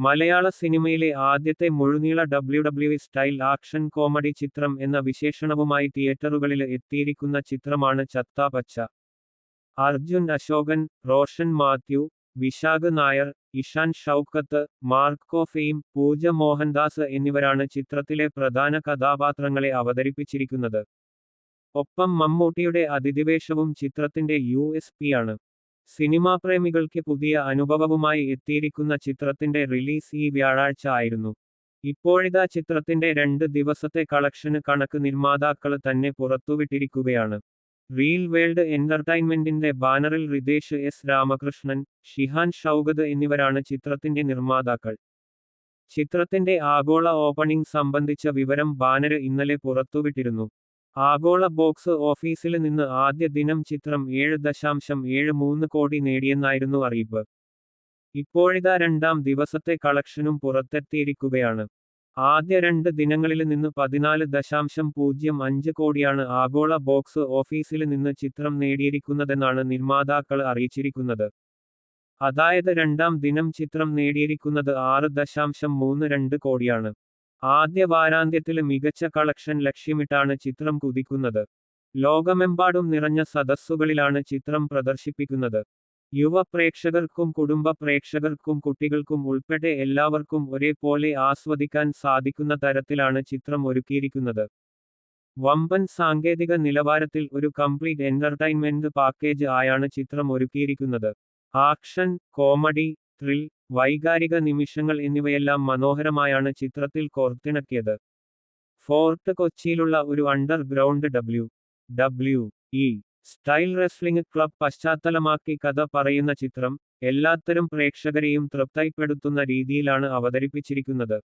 മലയാള സിനിമയിലെ ആദ്യത്തെ മുഴുനീള W W style action comedy ചിത്രം എന്ന വിശേഷണവുമായി തിയേറ്ററുകളിൽ എത്തിയിരിക്കുന്ന ചിത്രമാണ് ചത്താ പച്ച അർജുൻ അശോകൻ റോഷൻ മാത്യു വിശാഖ് നായർ ഇഷാൻ ഷൗക്കത്ത് മാർക്കോ ഫെയിം പൂജ മോഹൻദാസ് എന്നിവരാണ് ചിത്രത്തിലെ പ്രധാന കഥാപാത്രങ്ങളെ അവതരിപ്പിച്ചിരിക്കുന്നത്. ഒപ്പം മമ്മൂട്ടിയുടെ അതിഥിവേഷവും ചിത്രത്തിന്റെ യു എസ് പി ആണ്. സിനിമാ പ്രേമികൾക്ക് പുതിയ അനുഭവവുമായി എത്തിയിരിക്കുന്ന ചിത്രത്തിന്റെ റിലീസ് ഈ വ്യാഴാഴ്ച ആയിരുന്നു. ഇപ്പോഴിതാ ചിത്രത്തിന്റെ രണ്ട് ദിവസത്തെ കളക്ഷന് കണക്ക് നിർമ്മാതാക്കൾ തന്നെ പുറത്തുവിട്ടിരിക്കുകയാണ്. റീൽ വേൾഡ് എന്റർടൈൻമെന്റിന്റെ ബാനറിൽ റിതേഷ് എസ് രാമകൃഷ്ണൻ ഷിഹാൻ ഷൗഗത് എന്നിവരാണ് ചിത്രത്തിന്റെ നിർമ്മാതാക്കൾ. ചിത്രത്തിന്റെ ആഗോള ഓപ്പണിംഗ് സംബന്ധിച്ച വിവരം ബാനർ ഇന്നലെ പുറത്തുവിട്ടിരുന്നു. ആഗോള ബോക്സ് ഓഫീസിൽ നിന്ന് ആദ്യ ദിനം ചിത്രം ഏഴ് ദശാംശം ഏഴ് മൂന്ന് കോടി നേടിയെന്നായിരുന്നു അറിയിപ്പ്. ഇപ്പോഴിതാ രണ്ടാം ദിവസത്തെ കളക്ഷനും പുറത്തെത്തിയിരിക്കുകയാണ്. ആദ്യ രണ്ട് ദിനങ്ങളിൽ നിന്ന് പതിനാല് ദശാംശം പൂജ്യം അഞ്ച് കോടിയാണ് ആഗോള ബോക്സ് ഓഫീസിൽ നിന്ന് ചിത്രം നേടിയിരിക്കുന്നതെന്നാണ് നിർമ്മാതാക്കൾ അറിയിച്ചിരിക്കുന്നത്. അതായത് രണ്ടാം ദിനം ചിത്രം നേടിയിരിക്കുന്നത് ആറ് ദശാംശം മൂന്ന് രണ്ട് കോടിയാണ്. ആദ്യ വാരാന്ത്യത്തിൽ മികച്ച കളക്ഷൻ ലക്ഷ്യമിട്ടാണ് ചിത്രം കുതിക്കുന്നത്. ലോകമെമ്പാടും നിറഞ്ഞ സദസ്സുകളിലാണ് ചിത്രം പ്രദർശിപ്പിക്കുന്നത്. യുവ പ്രേക്ഷകർക്കും കുടുംബ പ്രേക്ഷകർക്കും കുട്ടികൾക്കും ഉൾപ്പെടെ എല്ലാവർക്കും ഒരേപോലെ ആസ്വദിക്കാൻ സാധിക്കുന്ന തരത്തിലാണ് ചിത്രം ഒരുക്കിയിരിക്കുന്നത്. വമ്പൻ സാങ്കേതിക നിലവാരത്തിൽ ഒരു കംപ്ലീറ്റ് എന്റർടൈൻമെന്റ് പാക്കേജ് ആയാണ് ചിത്രം ഒരുക്കിയിരിക്കുന്നത്. ആക്ഷൻ കോമഡി ത്രിൽ വൈകാരിക നിമിഷങ്ങൾ എന്നിവയെല്ലാം മനോഹരമായാണ് ചിത്രത്തിൽ കോർത്തിണക്കിയത്. ഫോർട്ട് കൊച്ചിയിലുള്ള ഒരു underground W. W. E. Style wrestling club പശ്ചാത്തലമാക്കി കഥ പറയുന്ന ചിത്രം എല്ലാത്തരം പ്രേക്ഷകരെയും തൃപ്തിപ്പെടുത്തുന്ന രീതിയിലാണ് അവതരിപ്പിച്ചിരിക്കുന്നത്.